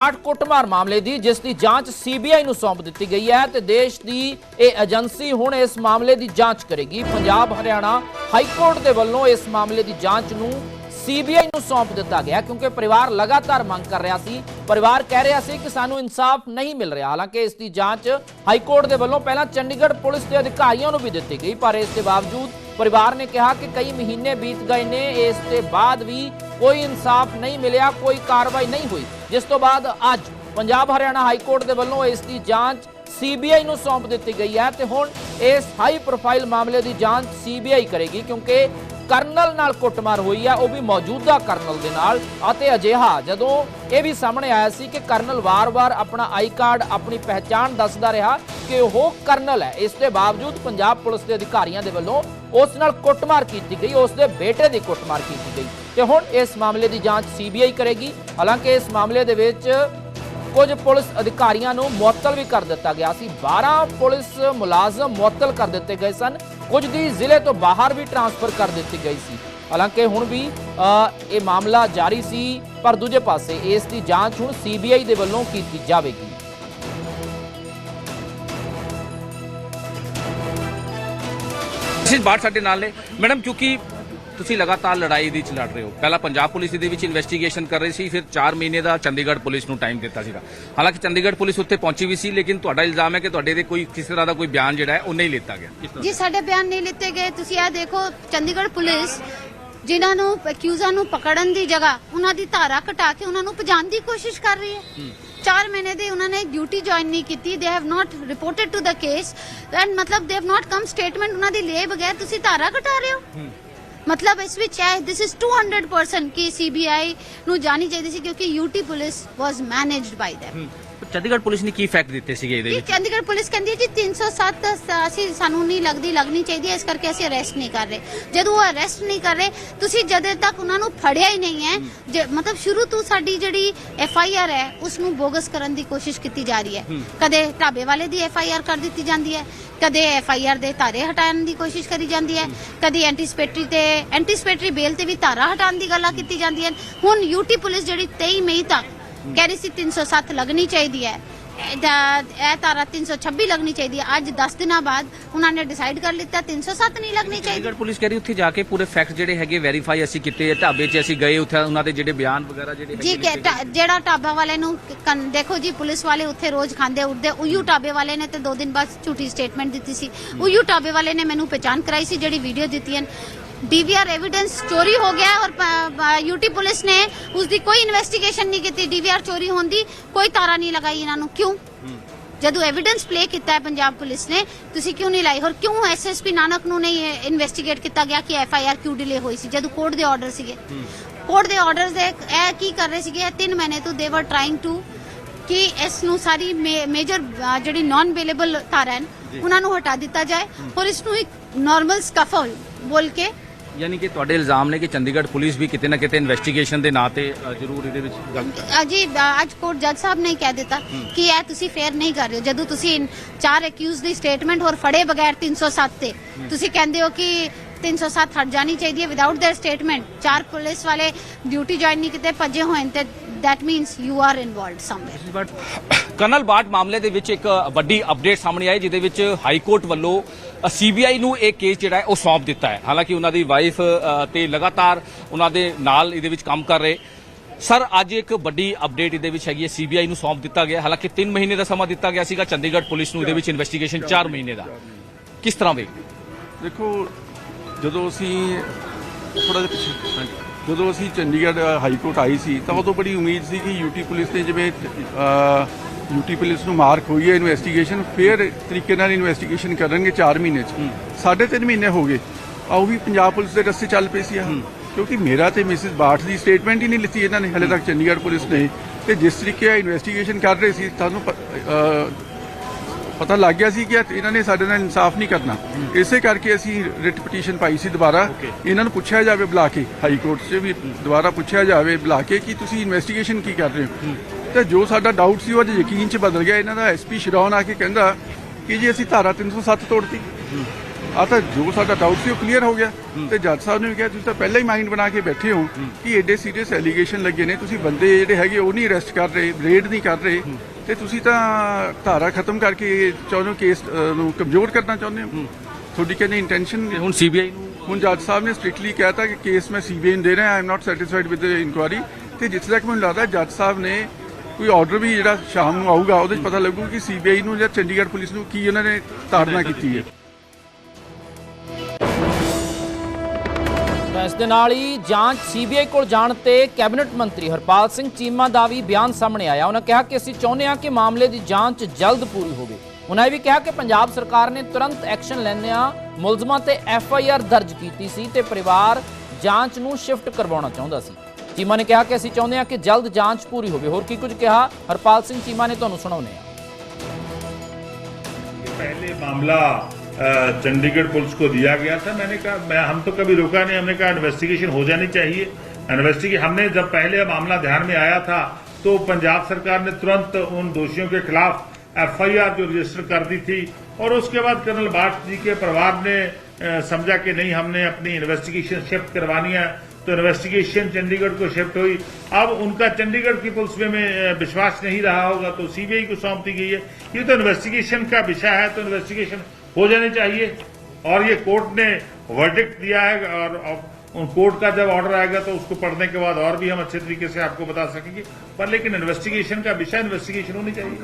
ਆਟ ਕੁੱਟਮਾਰ ਮਾਮਲੇ ਦੀ, ਜਿਸ ਦੀ ਜਾਂਚ ਸੀਬੀਆਈ ਨੂੰ ਸੌਂਪ ਦਿੱਤੀ ਗਈ ਹੈ ਤੇ ਦੇਸ਼ ਦੀ ਇਹ ਏਜੰਸੀ ਹੁਣ ਇਸ ਮਾਮਲੇ ਦੀ ਜਾਂਚ ਕਰੇਗੀ। ਪੰਜਾਬ, ਹਰਿਆਣਾ ਹਾਈ ਕੋਰਟ ਦੇ ਵੱਲੋਂ ਇਸ ਮਾਮਲੇ ਦੀ ਜਾਂਚ ਨੂੰ ਸੀਬੀਆਈ ਨੂੰ ਸੌਂਪ ਦਿੱਤਾ ਗਿਆ ਕਿਉਂਕਿ ਪਰਿਵਾਰ ਲਗਾਤਾਰ ਮੰਗ ਕਰ ਰਿਹਾ ਸੀ। ਪਰਿਵਾਰ ਕਹਿ ਰਿਹਾ ਸੀ ਕਿ ਸਾਨੂੰ ਇਨਸਾਫ ਨਹੀਂ ਮਿਲ ਰਿਹਾ। ਹਾਲਾਂਕਿ ਇਸ ਦੀ ਜਾਂਚ ਹਾਈ ਕੋਰਟ ਦੇ ਵੱਲੋਂ ਪਹਿਲਾਂ ਚੰਡੀਗੜ੍ਹ ਪੁਲਿਸ ਦੇ ਅਧਿਕਾਰੀਆਂ ਨੂੰ ਵੀ ਦਿੱਤੀ ਗਈ, ਪਰ ਇਸ ਦੇ ਬਾਵਜੂਦ ਪਰਿਵਾਰ ਨੇ ਕਿਹਾ ਕਿ ਕਈ ਮਹੀਨੇ ਬੀਤ ਗਏ ਨੇ। ਇਸ ਦੇ ਬਾਅਦ ਵੀ ਕੋਈ ਇਨਸਾਫ ਨਹੀਂ ਮਿਲਿਆ, ਕੋਈ ਕਾਰਵਾਈ ਨਹੀਂ ਹੋਈ। ਜਿਸ ਤੋਂ ਬਾਅਦ ਅੱਜ ਪੰਜਾਬ ਹਰਿਆਣਾ ਹਾਈ ਕੋਰਟ ਦੇ ਵੱਲੋਂ ਇਸ ਦੀ ਜਾਂਚ ਸੀਬੀਆਈ ਨੂੰ ਸੌਂਪ ਦਿੱਤੀ ਗਈ ਹੈ ਤੇ ਹੁਣ ਇਸ ਹਾਈ ਪ੍ਰੋਫਾਈਲ ਮਾਮਲੇ ਦੀ ਜਾਂਚ ਸੀਬੀਆਈ ਕਰੇਗੀ ਕਿਉਂਕਿ ਕਰਨਲ ਨਾਲ ਕੁੱਟਮਾਰ ਹੋਈ ਹੈ, ਉਹ ਵੀ ਮੌਜੂਦਾ ਕਰਨਲ ਦੇ ਨਾਲ। ਅਤੇ ਅਜਿਹਾ ਜਦੋਂ ਇਹ ਵੀ ਸਾਹਮਣੇ ਆਇਆ ਸੀ ਕਿ ਕਰਨਲ ਵਾਰ-ਵਾਰ ਆਪਣਾ ਆਈ ਕਾਰਡ, ਆਪਣੀ ਪਹਿਚਾਣ ਦੱਸਦਾ ਰਿਹਾ ਕਿ ਉਹ ਕਰਨਲ ਹੈ। ਇਸ ਦੇ ਬਾਵਜੂਦ ਪੰਜਾਬ ਪੁਲਿਸ ਦੇ ਅਧਿਕਾਰੀਆਂ ਦੇ ਵੱਲੋਂ ਉਸ ਨਾਲ ਕੁੱਟਮਾਰ ਕੀਤੀ ਗਈ, ਉਸ ਦੇ ਬੇਟੇ ਦੀ ਕੁੱਟਮਾਰ ਕੀਤੀ ਗਈ। ਤੇ ਹੁਣ ਇਸ ਮਾਮਲੇ ਦੀ ਜਾਂਚ ਸੀਬੀਆਈ ਕਰੇਗੀ। ਹਾਲਾਂਕਿ ਇਸ ਮਾਮਲੇ ਦੇ ਵਿੱਚ ਕੁਝ ਪੁਲਿਸ ਅਧਿਕਾਰੀਆਂ ਨੂੰ ਮੁਅੱਤਲ ਵੀ ਕਰ ਦਿੱਤਾ ਗਿਆ ਸੀ। 12 ਪੁਲਿਸ ਮੁਲਾਜ਼ਮ ਮੁਅੱਤਲ ਕਰ ਦਿੱਤੇ ਗਏ ਸਨ। ਕੁਝ ਦੀ ਜ਼ਿਲ੍ਹੇ ਤੋਂ ਬਾਹਰ ਵੀ ਟਰਾਂਸਫਰ ਕਰ ਦਿੱਤੀ ਗਈ ਸੀ। ਹਾਲਾਂਕਿ ਹੁਣ ਵੀ ਇਹ ਮਾਮਲਾ ਜਾਰੀ ਸੀ, ਪਰ ਦੂਜੇ ਪਾਸੇ ਇਸ ਦੀ ਜਾਂਚ ਹੁਣ ਸੀਬੀਆਈ ਦੇ ਵੱਲੋਂ ਕੀਤੀ ਜਾਵੇਗੀ। ਤੁਸੀਂ ਬਾਤ ਸਾਡੇ ਨਾਲ ਨੇ। ਮੈਡਮ ਕਿਉਂਕਿ ਤੁਸੀਂ ਲਗਾਤਾਰ ਲੜਾਈ ਦੀ ਚ ਲੜ ਰਹੇ ਹੋ। ਪਹਿਲਾਂ ਪੰਜਾਬ ਪੁਲਿਸ ਦੇ ਵਿੱਚ ਇਨਵੈਸਟੀਗੇਸ਼ਨ ਕਰ ਰਹੀ ਸੀ ਫਿਰ 4 ਮਹੀਨੇ ਦਾ ਚੰਡੀਗੜ੍ਹ ਪੁਲਿਸ ਨੂੰ ਟਾਈਮ ਦਿੱਤਾ ਸੀਗਾ। ਹਾਲਾਂਕਿ ਚੰਡੀਗੜ੍ਹ ਪੁਲਿਸ ਉੱਥੇ ਪਹੁੰਚੀ ਵੀ ਸੀ ਲੇਕਿਨ ਤੁਹਾਡਾ ਇਲਜ਼ਾਮ ਹੈ ਕਿ ਤੁਹਾਡੇ ਦੇ ਕੋਈ ਕਿਸੇ ਤਰ੍ਹਾਂ ਦਾ ਕੋਈ ਬਿਆਨ ਜਿਹੜਾ ਹੈ ਉਹ ਨਹੀਂ ਲਿੱਤਾ ਗਿਆ। ਜੀ ਸਾਡੇ ਬਿਆਨ ਨਹੀਂ ਲਿੱਤੇ ਗਏ। ਤੁਸੀਂ ਇਹ ਦੇਖੋ ਚੰਡੀਗੜ੍ਹ ਪੁਲਿਸ ਜਿਨ੍ਹਾਂ ਨੂੰ ਅਕਿਊਜ਼ਾਂ ਨੂੰ ਪਕੜਨ ਦੀ ਜਗ੍ਹਾ ਉਹਨਾਂ ਦੀ ਧਾਰਾ ਘਟਾ ਕੇ ਉਹਨਾਂ ਨੂੰ ਭਜਾਉਣ ਦੀ ਕੋਸ਼ਿਸ਼ ਕਰ ਰਹੀ ਹੈ। 4 ਮਹੀਨੇ ਦੇ ਉਹਨਾਂ ਨੇ ਡਿਊਟੀ ਜੁਆਇਨ ਨਹੀਂ ਕੀਤੀ they have not reported to the case and ਮਤਲਬ they have not come statement ਉਹਨਾਂ ਦੀ ਲਏ ਬਗੈਰ ਤੁਸੀਂ ਧਾਰਾ ਘਟਾ ਰਹੇ ਹੋ ਮਤਲਬ ਇਸ ਵਿੱਚ ਹੈ ਦਿਸ ਇਜ਼ 200% ਕਿ ਸੀਬੀਆਈ ਨੂੰ ਜਾਣੀ ਚਾਹੀਦੀ ਸੀ ਕਿਉਂਕਿ UT police was managed by them Chandigarh police ਨੇ ਕੀ ਫੈਕਟ ਦਿੱਤੇ ਸੀਗੇ ਇਹਦੇ ਜੀ ਵਿੱਚ? ਚੰਡੀਗੜ੍ਹ ਪੁਲਿਸ ਕਹਿੰਦੀ ਹੈ ਜੀ 307 ਸ- ਅਸੀਂ ਸਾਨੂੰ ਨਹੀਂ ਲੱਗਦੀ ਲੱਗਣੀ ਚਾਹੀਦੀ ਹੈ ਇਸ ਕਰਕੇ ਅਸੀਂ ਅਰੈਸਟ ਨਹੀਂ ਕਰ ਰਹੇ। ਜਦੋਂ ਉਹ ਅਰੈਸਟ ਨਹੀਂ ਕਰ ਰਹੇ ਤੁਸੀਂ ਜਦੋਂ ਤੱਕ ਉਹਨਾਂ ਨੂੰ ਫੜਿਆ ਹੀ ਨਹੀਂ ਹੈ ਜ- ਮਤਲਬ ਸ਼ੁਰੂ ਤੋਂ ਸਾਡੀ ਜਿਹੜੀ ਐਫ ਆਈ ਆਰ ਹੈ ਉਸ ਨੂੰ ਬੋਗਸ ਕਰਨ ਦੀ ਕੋਸ਼ਿਸ਼ ਕੀਤੀ ਜਾ ਰਹੀ ਹੈ। ਕਦੇ ਢਾਬੇ ਵਾਲੇ ਦੀ ਐਫ ਆਈ ਆਰ ਕਰ ਦਿੱਤੀ ਜਾਂਦੀ ਹੈ ਕਦੇ ਐਫ ਆਈ ਆਰ ਦੇ ਧਾਰੇ ਹਟਾਉਣ ਦੀ ਕੋਸ਼ਿਸ਼ ਕਰੀ ਜਾਂਦੀ ਹੈ ਕਦੀ ਐਂਟੀਸਪੇਟਰੀ ਤੇ ਐਂਟੀਸਪੇਟਰੀ ਬੇਲ ਤੇ ਵੀ ਧਾਰਾ ਹਟਾਉਣ ਦੀ ਗੱਲਾਂ ਕੀਤੀ ਜਾਂਦੀਆਂ ਹੁਣ ਯੂਟੀ ਪੁਲਿਸ ਜਿਹੜੀ 23 ਮਈ ਤੱਕ ਕਹਿ ਰਹੀ ਸੀ 307 ਲੱਗਣੀ ਚਾਹੀਦੀ ਹੈ। ਇਹ ਧਾਰਾ 326 ਲੱਗਣੀ ਚਾਹੀਦੀ ਹੈ। ਅੱਜ 10 ਦਿਨਾਂ ਬਾਅਦ ਉਹਨਾਂ ਨੇ ਡਿਸਾਈਡ ਕਰ ਲਿੱਤਾ 307 ਨਹੀਂ ਲੱਗਣੀ ਚਾਹੀਦੀ। ਚੰਡੀਗੜ੍ਹ ਪੁਲਿਸ ਕਹਿ ਰਹੀ ਉੱਥੇ ਜਾ ਕੇ ਪੂਰੇ ਫੈਕਟ ਜਿਹੜੇ ਹੈਗੇ ਵੈਰੀਫਾਈ ਅਸੀਂ ਕੀਤੇ ਢਾਬੇ 'ਚ ਅਸੀਂ ਗਏ ਉੱਥੇ ਉਹਨਾਂ ਦੇ ਜਿਹੜੇ ਬਿਆਨ ਵਗੈਰਾ ਜਿਹੜੇ ਜੀ ਜਿਹੜਾ ਢਾਬਾ ਵਾਲੇ ਨੂੰ ਦੇਖੋ ਜੀ ਪੁਲਿਸ ਵਾਲੇ ਉੱਥੇ ਰੋਜ਼ ਖਾਂਦੇ ਉੱਠਦੇ ਉਯੂ ਢਾਬੇ ਵਾਲੇ ਨੇ ਤੇ ਦੋ ਦਿਨ ਬਾਅਦ ਝੂਠੀ ਸਟੇਟਮੈਂਟ ਦਿੱਤੀ ਸੀ। ਉਯੂ ਢਾਬੇ ਵਾਲੇ ਨੇ ਮੈਨੂੰ ਪਛਾਣ ਕਰਾਈ ਸੀ ਜਿਹੜੀ ਵੀਡੀਓ ਦਿੱਤੀ ਹੈ ਡੀਵੀਆਰ ਐਵੀਡੈਂਸ ਚੋਰੀ ਹੋ ਗਿਆ ਔਰ ਯੂਟੀ ਪੁਲਿਸ ਨੇ ਉਸ ਦੀ ਕੋਈ ਇਨਵੈਸਟੀਗੇਸ਼ਨ ਨਹੀਂ ਕੀਤੀ ਡੀਵੀਆਰ ਚੋਰੀ ਹੋਣ ਦੀ ਕੋਈ ਤਾਰਾ ਨਹੀਂ ਲਗਾਈ ਇਹਨਾਂ ਨੂੰ। ਕਿਉਂ? ਜਦੋਂ ਐਵੀਡੈਂਸ ਪਲੇ ਕੀਤਾ ਹੈ ਪੰਜਾਬ ਪੁਲਿਸ ਨੇ ਤੁਸੀਂ ਕਿਉਂ ਨਹੀਂ ਲਾਈ? ਹੋਰ ਕਿਉਂ ਐਸਐਸਪੀ ਨਾਨਕ ਨੂੰ ਨਹੀਂ ਇਨਵੈਸਟੀਗੇਟ ਕੀਤਾ ਗਿਆ ਕਿ ਐਫਆਈਆਰ ਕਿਉਂ ਡਿਲੇ ਹੋਈ ਸੀ ਜਦੋਂ ਕੋਰਟ ਦੇ ਆਰਡਰ ਸੀਗੇ? ਕੋਰਟ ਦੇ ਆਰਡਰਸ ਦੇ ਇਹ ਕੀ ਕਰ ਰਹੇ ਸੀਗੇ? 3 ਮਹੀਨੇ ਤੋਂ ਦੇ ਵਰ ਟ੍ਰਾਈਂਗ ਟੂ ਕਿ ਇਸ ਨੂੰ ਸਾਰੀ ਮੇਜਰ ਜਿਹੜੀ ਨਾਨ ਅਵੇਲੇਬਲ ਧਾਰਾ ਹਨ ਉਹਨਾਂ ਨੂੰ ਹਟਾ ਦਿੱਤਾ ਜਾਏ। ਔਰ ਇਸ ਨੂੰ ਇੱਕ ਨਾਰਮਲ ਸਕਫਲ ਬੋਲ ਕੇ ਯਾਨੀ ਕਿ ਤੁਹਾਡੇ ਇਲਜ਼ਾਮ ਨੇ ਕਿ ਚੰਡੀਗੜ੍ਹ ਪੁਲਿਸ ਵੀ ਕਿਤੇ ਨਾ ਕਿਤੇ ਇਨਵੈਸਟੀਗੇਸ਼ਨ ਦੇ ਨਾਂ ਤੇ ਅ, ਜ਼ਰੂਰ ਇਹਦੇ ਵਿੱਚ ਗਲਤ ਹੈ ਅਜੀ ਅੱਜ ਕੋਰਟ ਜੱਜ ਸਾਹਿਬ ਨੇ ਕਹਿ ਦਿੱਤਾ ਕਿ ਇਹ ਤੁਸੀਂ ਫੇਅਰ ਨਹੀਂ ਕਰ ਰਹੇ ਹੋ ਜਦੋਂ ਤੁਸੀਂ ਇਨ ਚਾਰ ਅਕਿਊਜ਼ ਦੀ ਸਟੇਟਮੈਂਟ ਹੋਰ ਫੜੇ ਬਗੈਰ 307 ਤੇ ਤੁਸੀਂ ਕਹਿੰਦੇ ਹੋ ਕਿ 307 ਹਟ ਜਾਣੀ ਚਾਹੀਦੀ ਹੈ ਵਿਦਆਊਟ देयर ਸਟੇਟਮੈਂਟ ਚਾਰ ਪੁਲਿਸ ਵਾਲੇ ਡਿਊਟੀ ਜੁਆਇਨ ਨਹੀਂ ਕੀਤੇ ਭੱਜੇ ਹੋਏ ਨੇ ਤੇ that means you are involved somewhere but colonel ਬਾਟ ਮਾਮਲੇ ਦੇ ਵਿੱਚ ਇੱਕ ਵੱਡੀ ਅਪਡੇਟ ਸਾਹਮਣੇ ਆਈ ਜਿਹਦੇ ਵਿੱਚ ਹਾਈ ਕੋਰਟ ਵੱਲੋਂ ਸੀਬੀਆਈ ਨੂੰ ਇਹ ਕੇਸ ਜਿਹੜਾ ਹੈ ਉਹ ਸੌਂਪ ਦਿੱਤਾ ਹੈ। ਹਾਲਾਂਕਿ ਉਹਨਾਂ ਦੀ ਵਾਈਫ ਤੇ ਲਗਾਤਾਰ ਉਹਨਾਂ ਦੇ ਨਾਲ ਇਹਦੇ ਵਿੱਚ ਕੰਮ ਕਰ ਰਹੇ। ਸਰ ਅੱਜ ਇੱਕ ਵੱਡੀ ਅਪਡੇਟ ਇਹਦੇ ਵਿੱਚ ਹੈਗੀ ਹੈ। ਸੀਬੀਆਈ ਨੂੰ ਸੌਂਪ ਦਿੱਤਾ ਗਿਆ। ਹਾਲਾਂਕਿ 3 ਮਹੀਨੇ ਦਾ ਸਮਾਂ ਦਿੱਤਾ ਗਿਆ ਸੀਗਾ। ਚੰਡੀਗੜ੍ਹ ਪੁਲਿਸ ਨੂੰ ਇਹਦੇ ਵਿੱਚ ਇਨਵੈਸਟੀਗੇਸ਼ਨ 4 ਮਹੀਨੇ ਦਾ। ਕਿਸ ਤਰ੍ਹਾਂ ਵੇਖਦੇ ਦੇਖੋ, ਜਦੋਂ ਅਸੀਂ ਥੋੜਾ ਜਿਹਾ ਪਿੱਛੇ ਹਾਂਜੀ। ਜਦੋਂ ਅਸੀਂ ਚੰਡੀਗੜ੍ਹ ਹਾਈ ਕੋਰਟ ਆਈ ਸੀ, ਤਾਂ ਉਦੋਂ ਬੜੀ ਉਮੀਦ ਸੀ ਕਿ ਯੂਟੀ ਪੁਲਿਸ ਨੇ ਜਿਵੇਂ ਯੂਟੀ ਪੁਲਿਸ ਨੂੰ ਮਾਰਕ ਹੋਈ ਹੈ ਇਨਵੈਸਟੀਗੇਸ਼ਨ ਫੇਅਰ ਤਰੀਕੇ ਨਾਲ ਇਨਵੈਸਟੀਗੇਸ਼ਨ ਕਰਨਗੇ 4 ਮਹੀਨੇ ਚ। ਸਾਢੇ ਤਿੰਨ ਮਹੀਨੇ ਹੋ ਗਏ। ਆ ਉਹ ਵੀ ਪੰਜਾਬ ਪੁਲਿਸ ਦੇ ਰਸਤੇ ਚੱਲ ਪਈ ਸੀ ਆ। ਕਿਉਂਕਿ ਮੇਰਾ ਤੇ ਮਿਸਿਸ ਬਾਠ ਦੀ ਸਟੇਟਮੈਂਟ ਹੀ ਨਹੀਂ ਲਿੱਤੀ ਇਹਨਾਂ ਨੇ ਹਲੇ ਤੱਕ ਚੰਡੀਗੜ੍ਹ ਪੁਲਿਸ ਨੇ। ਤੇ ਜਿਸ ਤਰੀਕੇ ਇਨਵੈਸਟੀਗੇਸ਼ਨ ਕਰ ਰਹੇ ਸੀ ਤੁਹਾਨੂੰ ਪਤਾ ਲੱਗ ਗਿਆ ਸੀ ਕਿ ਇਹ- ਇਹਨਾਂ ਨੇ ਸਾਡੇ ਨਾਲ ਇਨਸਾਫ ਨਹੀਂ ਕਰਨਾ। ਇਸੇ ਕਰਕੇ ਅਸੀਂ ਰਿਟ ਪਟੀਸ਼ਨ ਪਾਈ ਸੀ ਦੁਬਾਰਾ। ਇਹਨਾਂ ਨੂੰ ਪੁੱਛਿਆ ਜਾਵੇ ਬੁਲਾ ਕੇ ਹਾਈ ਕੋਰਟ 'ਚ ਵੀ ਦੁਬਾਰਾ ਪੁੱਛਿਆ ਜਾਵੇ ਬੁਲਾ ਕੇ ਕਿ ਤੁਸੀਂ ਇਨਵੈਸਟੀਗੇਸ਼ਨ ਕੀ ਕਰ ਰਹੇ ਹੋ। ਤੇ ਜੋ ਸਾਡਾ ਡਾਊਟ ਸੀ ਉਹ ਅੱਜ ਯਕੀਨ 'ਚ ਬਦਲ ਗਿਆ। ਇਹਨਾਂ ਦਾ ਐਸਪੀ ਸ਼ਿਰੌਨ ਆ ਕੇ ਕਹਿੰਦਾ ਕਿ ਜੀ ਅਸੀਂ ਧਾਰਾ 307 ਤੋੜਤੀ। ਆ ਤਾਂ ਜੋ ਸਾਡਾ ਡਾਊਟ ਸੀ ਉਹ ਕਲੀਅਰ ਹੋ ਗਿਆ। ਤੇ ਜੱਜ ਸਾਹਿਬ ਨੇ ਵੀ ਕਿਹਾ ਤੁਸੀਂ ਤਾਂ ਪਹਿਲਾਂ ਹੀ ਮਾਈਂਡ ਬਣਾ ਕੇ ਬੈਠੇ ਹੋ ਕਿ ਐਡੇ ਸੀਰੀਅਸ ਐਲੀਗੇਸ਼ਨ ਲੱਗੇ ਨੇ। ਤੁਸੀਂ ਬੰਦੇ ਜਿਹੜੇ ਹੈਗੇ ਉਹ ਨਹੀਂ ਅਰੈਸਟ ਕਰ ਰਹੇ ਰੇਡ ਨਹੀਂ ਕਰ ਰਹੇ। ਤੇ ਤੁਸੀਂ ਤਾਂ ਧਾਰਾ ਖਤਮ ਕਰਕੇ ਚਾਹੁੰਦੇ ਹੋ ਕੇਸ ਨੂੰ ਕਮਜ਼ੋਰ ਕਰਨਾ ਚਾਹੁੰਦੇ ਹੋ? ਤੁਹਾਡੀ ਕਹਿੰਦੇ ਇੰਟੈਂਸ਼ਨ ਤੇ ਹੁਣ ਸੀਬੀਆਈ ਨੂੰ ਹੁਣ ਜੱਜ ਸਾਹਿਬ ਨੇ ਸਟ੍ਰਿਕਟਲੀ ਕਹਿਤਾ ਕਿ ਕੇਸ ਮੈਂ ਸੀਬੀਆਈ ਨੂੰ ਦੇ ਰਿਹਾ I am not satisfied with the inquiry ਤੇ ਜਿੱਥੇ ਤੱਕ ਮੈਨੂੰ ਲੱਗਦਾ ਜੱਜ ਸਾਹਿਬ ਨੇ ਕੋਈ ਆਰਡਰ ਵੀ ਜਿਹੜਾ ਸ਼ਾਮ ਨੂੰ ਆਊਗਾ, ਉਹਦੇ 'ਚ ਪਤਾ ਲੱਗੂ ਕਿ ਸੀਬੀਆਈ ਨੂੰ ਜਾਂ ਚੰਡੀਗੜ੍ਹ ਪੁਲਿਸ ਨੂੰ ਕੀ ਉਹਨਾਂ ਨੇ ਤਾੜਨਾ ਕੀਤੀ ਹੈ। ਇਸ ਦੇ ਨਾਲ ਹੀ ਜਾਂਚ ਸੀਬੀਆਈ ਕੋਲ ਜਾਣ ਤੇ ਕੈਬਨਿਟ ਮੰਤਰੀ ਹਰਪਾਲ ਸਿੰਘ ਚੀਮਾ ਦਾ ਵੀ ਬਿਆਨ ਸਾਹਮਣੇ ਆਇਆ। ਉਹਨਾਂ ਕਿਹਾ ਕਿ ਅਸੀਂ ਚਾਹੁੰਦੇ ਹਾਂ ਕਿ ਮਾਮਲੇ ਦੀ ਜਾਂਚ ਜਲਦ ਪੂਰੀ ਹੋਵੇ। ਉਹਨਾਂ ਇਹ ਵੀ ਕਿਹਾ ਕਿ ਪੰਜਾਬ ਸਰਕਾਰ ਨੇ ਤੁਰੰਤ ਐਕਸ਼ਨ ਲੈਂਦਿਆਂ ਮੁਲਜ਼ਮਾਂ ਤੇ ਐਫ ਆਈ ਆਰ ਦਰਜ ਕੀਤੀ ਸੀ ਤੇ ਪਰਿਵਾਰ ਜਾਂਚ ਨੂੰ ਸ਼ਿਫਟ ਕਰਵਾਉਣਾ ਚਾਹੁੰਦਾ ਸੀ। ਚੀਮਾ ਨੇ ਕਿਹਾ ਕਿ ਅਸੀਂ ਚਾਹੁੰਦੇ ਹਾਂ ਕਿ ਜਲਦ ਜਾਂਚ ਪੂਰੀ ਹੋਵੇ ਹੋਰ ਕੀ ਕੁਝ ਕਿਹਾ ਹਰਪਾਲ ਸਿੰਘ ਚੀਮਾ ਨੇ ਤੁਹਾਨੂੰ ਸੁਣਾਉਂਦੇ ਹਾਂ पहले मामला अ, चंडीगढ़ पुलिस को दिया गया था मैंने कहा मैं हम तो कभी रुका नहीं हमने कहा इन्वेस्टिगेशन हो जानी चाहिए इन्वेस्टिगेशन हमने जब पहले मामला ध्यान में आया था तो पंजाब सरकार ने तुरंत उन दोषियों के खिलाफ एफआईआर जो रजिस्टर कर दी थी और उसके बाद कर्नल भाट जी के परिवार ने अ, समझा कि नहीं, हमने अपनी इन्वेस्टिगेशन शिफ्ट करवानी है तो इन्वेस्टिगेशन चंडीगढ़ को शिफ्ट हुई। अब उनका चंडीगढ़ की पुलिस में विश्वास नहीं रहा होगा तो सीबीआई को सौंप दी गई है। ये तो इन्वेस्टिगेशन का विषय है तो इन्वेस्टिगेशन हो जाने चाहिए। और ये कोर्ट ने वर्डिक्ट दिया है, और अब उन कोर्ट का जब ऑर्डर आएगा तो उसको पढ़ने के बाद और भी हम अच्छे तरीके से आपको बता सकेंगे। पर लेकिन इन्वेस्टिगेशन का विषय इन्वेस्टिगेशन होनी चाहिए।